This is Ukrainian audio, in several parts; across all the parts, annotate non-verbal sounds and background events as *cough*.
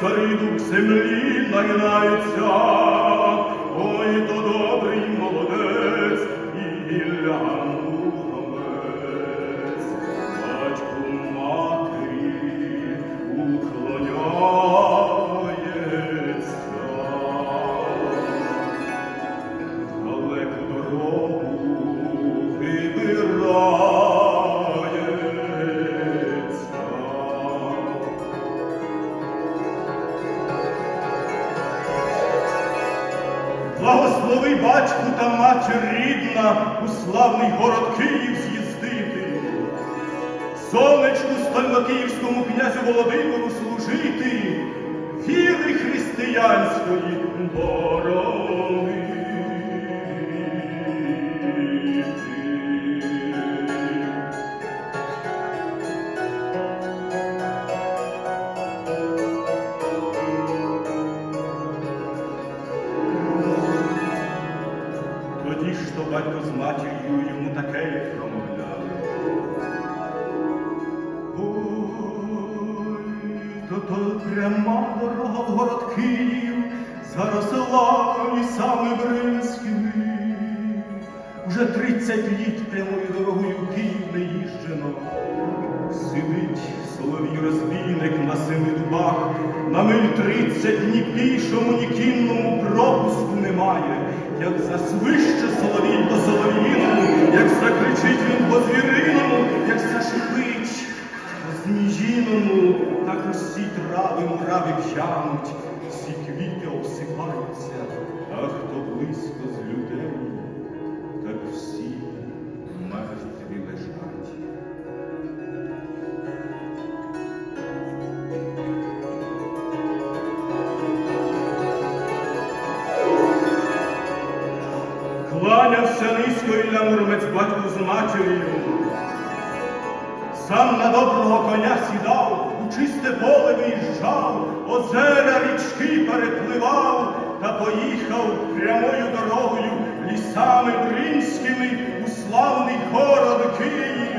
старий дух землі нагинається, ой, то добрий молодець і Ілля Муромець, батьку матері уклоняється. Далеку дорогу вибирається. Та матір рідна у славний город Київ з'їздити, сонечку стольнокиївському князю Володимиру служити, віри християнської боронити. Тоді ж батько з матір'ю йому таке промовляли. Ой, то то пряма дорога в город Київ, заросла лісами бримськими. Уже тридцять літ прямою дорогою в Київ не їжджено. Сидить соловій розбійник на семи дубах, на миль тридцять ні пішому, ні кінному пропуску. Як засвище соловій по солов'їному, як закричить він по звіриному, як зашипить по зміїному, так усі трави мурави в'януть, Кланявся низько Ілля Муромець батьку з матір'ю. Сам на доброго коня сідав, у чисте поле виїжджав, озера річки перепливав та поїхав прямою дорогою лісами кримськими у славний город Київ.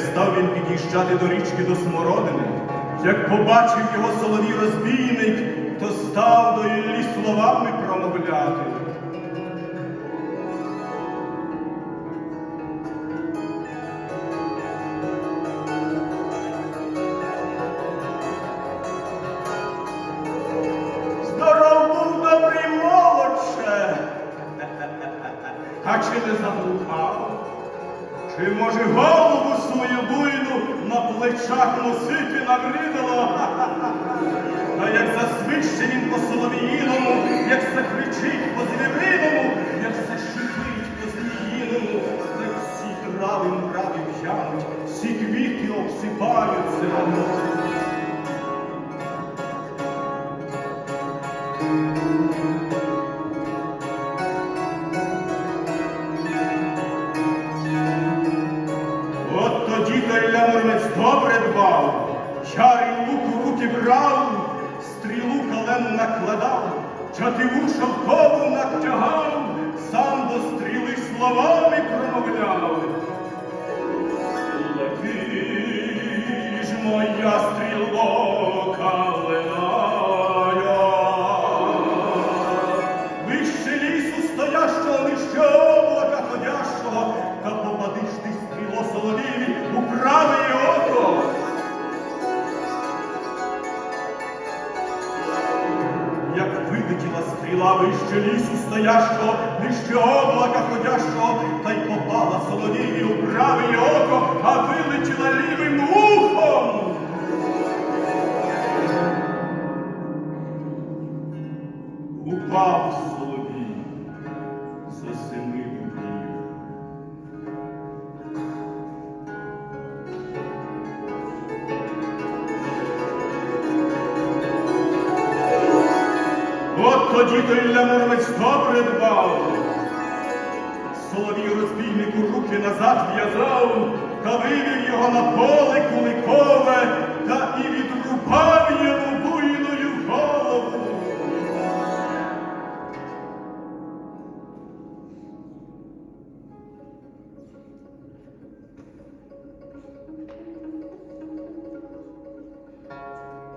Став він під'їжджати до річки до Смородини, як побачив його соловій розбійник, то став до Іллі словами промовляти. Здоров був добрий молодше, *laughs* а чи не заблукав? Чи може голову свою буйну на плечах носити набридало? Калену накладав, чативу шовкову натягав, сам до стріли словами промовляв. Лети ж моя стріло вище лісу стоящого, нижче облака ходящого, та й попала соловіві у Тоді Муромець добре дбав. Соловій розбійнику руки назад в'язав, та вивів його на поле куликове, та і відрубав йому буйною голову.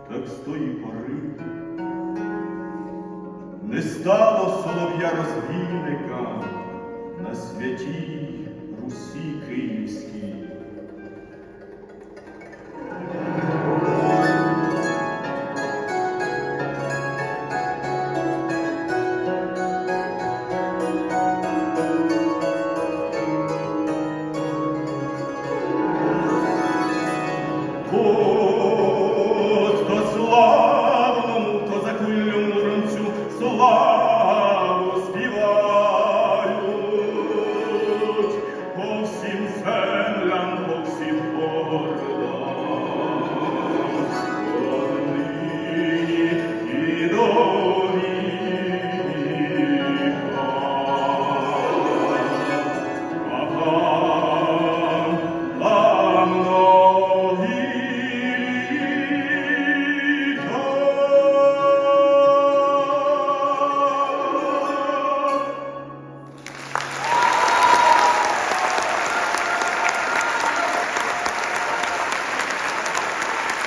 Так з тої пори не стало солов'я розбійника на святій Русі Київській.